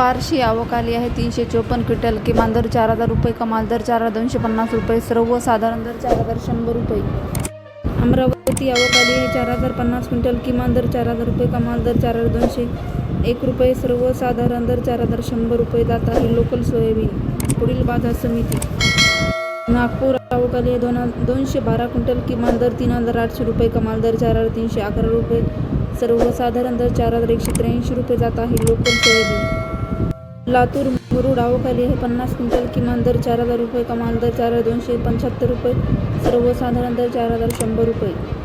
बारशी आवक आली आहे. तीनशे चोपन्न क्विंटल किमान दर चार हजार रुपये कमाल दर चार हजार दोनशे पन्नास रुपये सर्वसाधारण दर चार हजार शंभर रुपये. अमरावती आवक आली आहे. चार हजार पन्नास क्विंटल किमान दर चार हजार रुपये कमाल दर चार हजार दोनशे एक रुपये सर्वसाधारण दर चार हजार शंभर रुपये जात आहे लोकल सोयाबीन. पुढील बाजार समिती. नागपूर आवक आली आहे. दोन दोनशे बारा क्विंटल किमान दर तीन हजार आठशे रुपये कमाल दर चार हजार तीनशे अकरा रुपये सर्वसाधारण दर चार हजार एकशे त्र्याऐंशी रुपये जात आहे लोकल सोयाबीन. लातूर मुरुड आवक हे पन्नास क्विंटल किमान दर चार हजार रुपये कमाल दर चार हजार दोनशे पंच्याहत्तर रुपये सर्वसाधारण दर चार हजार शंभर रुपये.